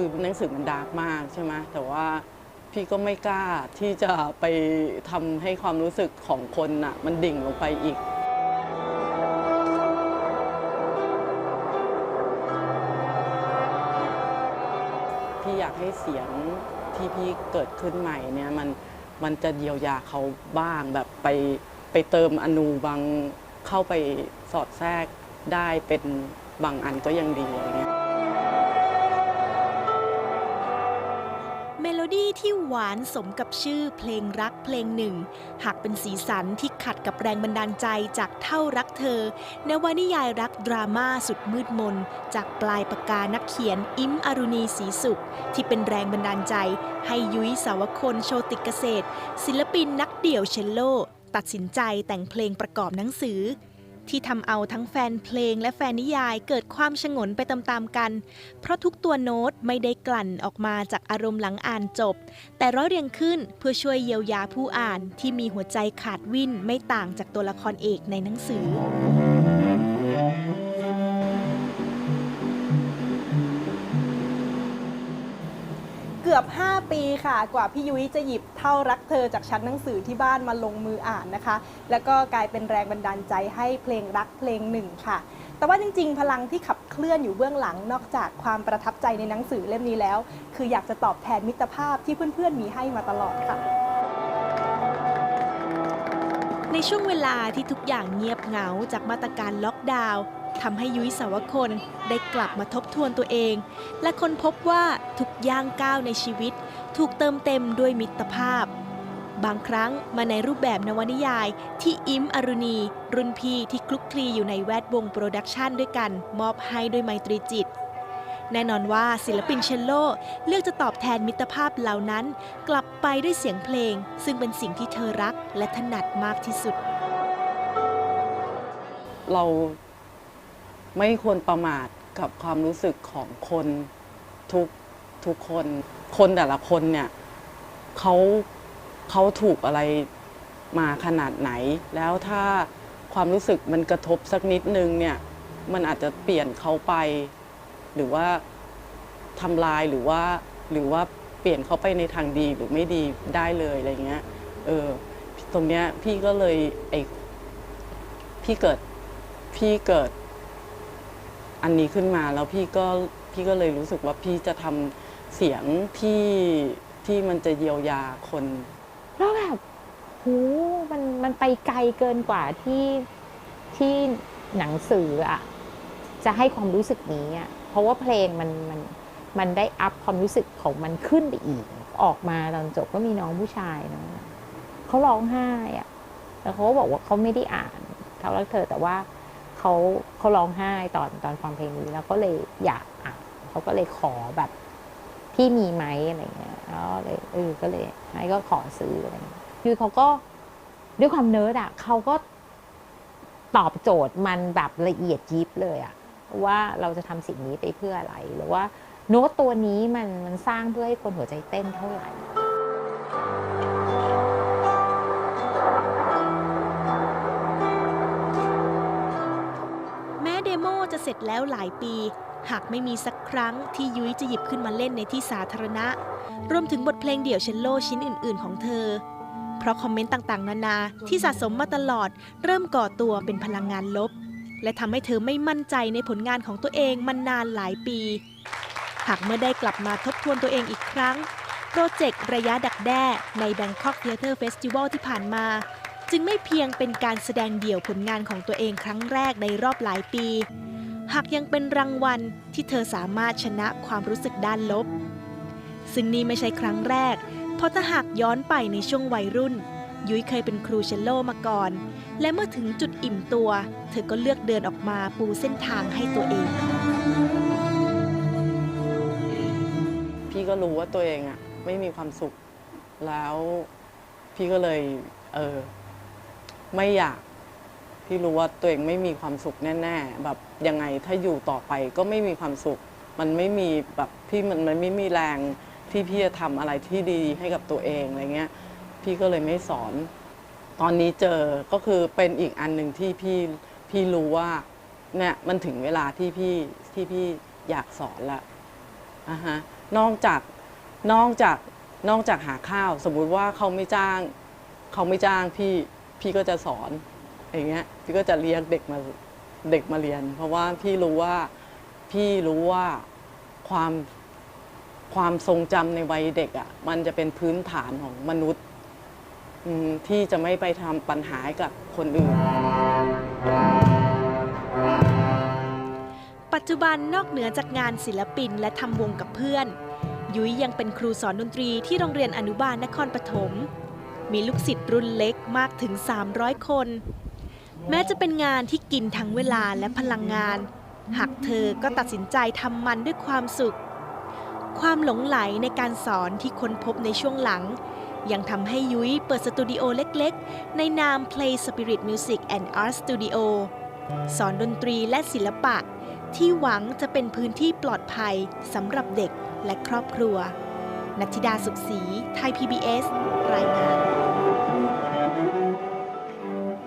คือหนังสือมันดาร์กมากใช่ไหมแต่ว่าพี่ก็ไม่กล้าที่จะไปทำให้ความรู้สึกของคนน่ะมันดิ่งลงไปอีก พี่อยากให้เสียงที่พี่เกิดขึ้นใหม่เนี่ยมันมันจะเยียวยาเขาบ้างแบบไปไปเติมอนูบางเข้าไปสอดแทรกได้เป็นบางอันก็ยังดีอะไรเงี้ย ดี้ที่หวานสมกับชื่อเพลงรักเพลงหนึ่ง หากเป็นสีสันที่ขัดกับแรงบันดาลใจจากเท่ารักเธอนวนิยายรักดราม่าสุดมืดมน จากปลายปากกานักเขียนอิมอรุณีศรีสุข ที่เป็นแรงบันดาลใจ ให้ยุ้ยสาวคนโชติกเกษตร ศิลปินนักเดี่ยวเชลโล ตัดสินใจแต่งเพลงประกอบหนังสือ ที่ทำเอาทั้งแฟนเพลงและแฟนนิยายเกิดความชงนไปตามๆกัน เพราะทุกตัวโน้ตไม่ได้กลั่นออกมาจากอารมณ์หลังอ่านจบ แต่ร้อยเรียงขึ้นเพื่อช่วยเยียวยาผู้อ่านที่มีหัวใจขาดวิ่นไม่ต่างจากตัวละครเอกในหนังสือ อบ 5 ปีค่ะ กว่าพี่ยุ้ยจะหยิบเท่ารักเธอจากชั้นหนังสือที่บ้านมาลงมืออ่านนะคะ แล้วก็กลายเป็นแรงบันดาลใจให้เพลงรักเพลงหนึ่งค่ะ แต่ว่าจริง ๆ พลังที่ขับเคลื่อนอยู่เบื้องหลังนอกจากความประทับใจในหนังสือเล่มนี้แล้ว คืออยากจะตอบแทนมิตรภาพที่เพื่อนๆมีให้มาตลอดค่ะ ในช่วงเวลาที่ทุกอย่างเงียบเหงาจากมาตรการล็อกดาวน์ ทำให้ยุ้ยสาวคนได้กลับมาทบทวนตัวเอง และค้นพบว่าทุกย่างก้าวในชีวิต ถูกเติมเต็มด้วยมิตรภาพ บางครั้งมาในรูปแบบนวนิยาย ที่อิมอรุณี รุ่นพี่ที่คลุกคลีอยู่ในแวดวงโปรดักชันด้วยกันมอบให้ด้วยไมตรีจิตแน่นอนว่าศิลปินเชลโลเลือกจะตอบแทนมิตรภาพเหล่านั้น กลับไปด้วยเสียงเพลง ซึ่งเป็นสิ่งที่เธอรักและถนัดมากที่สุด เรา ไม่ควรประมาทกับความรู้สึกของคนทุกทุกคน คนแต่ละคนเนี่ยเขาเขาถูกอะไรมาขนาดไหน แล้วถ้าความรู้สึกมันกระทบสักนิดนึงเนี่ย มันอาจจะเปลี่ยนเขาไป หรือว่าทำลายหรือว่าหรือว่าเปลี่ยนเขาไปในทางดีหรือไม่ดีได้เลยอะไรเงี้ย เออ ตรงเนี้ยพี่ก็เลยไอพี่เกิดพี่เกิด อันนี้ขึ้นมาแล้วพี่ก็พี่ก็เลยรู้สึกว่าพี่จะทำเสียงที่ที่มันจะเยียวยาคน แล้วแบบหูมันมันไปไกลเกินกว่าที่ที่หนังสืออะจะให้ความรู้สึกนี้อะเพราะว่าเพลงมันมันมันได้อัพความรู้สึกของมันขึ้นไปอีก ออกมาตอนจบก็มีน้องผู้ชายเนาะเขาร้องไห้อะแล้วเขาก็บอกว่าเขาไม่ได้อ่านเขารักเธอแต่ว่าเขา เขาร้องไห้ตอนตอนฟังเพลงนี้แล้วก็เลยอยากอ่านเขาก็เลยขอแบบพี่มีไหมอะไรเงี้ยแล้วเลยเออก็เลยให้ก็ขอซื้ออะไรเงี้ยคือเขาก็ด้วยความเนิร์ดอะเขาก็ตอบโจทย์มันแบบละเอียดยิบเลยอะว่าเราจะทำสิ่งนี้ไปเพื่ออะไร หรือว่าโน้ตตัวนี้มันมันสร้างเพื่อให้คนหัวใจเต้นเท่าไหร่ จะเสร็จแล้วหลายปี หากไม่มีสักครั้งที่ยุ้ยจะหยิบขึ้นมาเล่นในที่สาธารณะ รวมถึงบทเพลงเดี่ยวเชลโลชิ้นอื่น ๆ ของเธอ เพราะคอมเมนต์ต่างๆ นานาที่สะสมมาตลอด เริ่มก่อตัวเป็นพลังงานลบ และทำให้เธอไม่มั่นใจในผลงานของตัวเองมานานหลายปี หากเมื่อได้กลับมาทบทวนตัวเองอีกครั้งโปรเจกต์ระยะดักแด้ใน Bangkok Theatre Festival ที่ผ่านมา จึงไม่เพียงเป็นการแสดงเดี่ยวผลงานของตัวเองครั้งแรกในรอบหลายปี หากยังเป็นรางวัลที่เธอสามารถชนะความรู้สึกด้านลบ ซึ่งนี่ไม่ใช่ครั้งแรก เพราะถ้าหากย้อนไปในช่วงวัยรุ่น ยุ้ยเคยเป็นครูเชลโลมาก่อน และเมื่อถึงจุดอิ่มตัว เธอก็เลือกเดินออกมาปูเส้นทางให้ตัวเอง พี่ก็รู้ว่าตัวเองอะไม่มีความสุขแล้วพี่ก็เลยเออไม่อยาก พี่รู้ว่าตัวเองไม่มีความสุขแน่ ๆ แบบยังไงถ้าอยู่ต่อไปก็ไม่มีความสุข มันไม่มีแบบพี่มันมันไม่มีแรงที่พี่จะทำอะไรที่ดีให้กับตัวเองอะไรเงี้ย พี่ก็เลยไม่สอน ตอนนี้เจอก็คือเป็นอีกอันหนึ่งที่พี่พี่รู้ว่าเนี่ยมันถึงเวลาที่พี่ที่พี่อยากสอนละอะฮะนอกจากนอกจากนอกจากหาข้าว สมมุติว่าเขาไม่จ้าง เขาไม่จ้างพี่พี่ก็จะสอน อย่างเงี้ยพี่ก็จะเรียกเด็กมาเด็กมาเรียน เพราะว่าพี่รู้ว่าพี่รู้ว่าความความทรงจำในวัยเด็กอะ่ะมันจะเป็นพื้นฐานของมนุษย์อที่จะไม่ไปทำปัญหาให้กับคนอื่น ปัจจุบันนอกเหนือจากงานศิลปินและทำวงกับเพื่อน ยุ้ยยังเป็นครูสอนดนตรีที่โรงเรียนอนุบาลนครปฐม มีลูกศิษย์รุ่นเล็กมากถึง 300 คน แม้จะเป็นงานที่กินทั้งเวลาและพลังงาน หากเธอก็ตัดสินใจทำมันด้วยความสุข ความหลงไหลในการสอนที่ค้นพบในช่วงหลัง ยังทำให้ยุ้ยเปิดสตูดิโอเล็กๆ ในนาม Play Spirit Music and Art Studio สอนดนตรีและศิลปะ ที่หวังจะเป็นพื้นที่ปลอดภัยสำหรับเด็กและครอบครัว นัทธิดาสุขศรี ไทย PBS รายงาน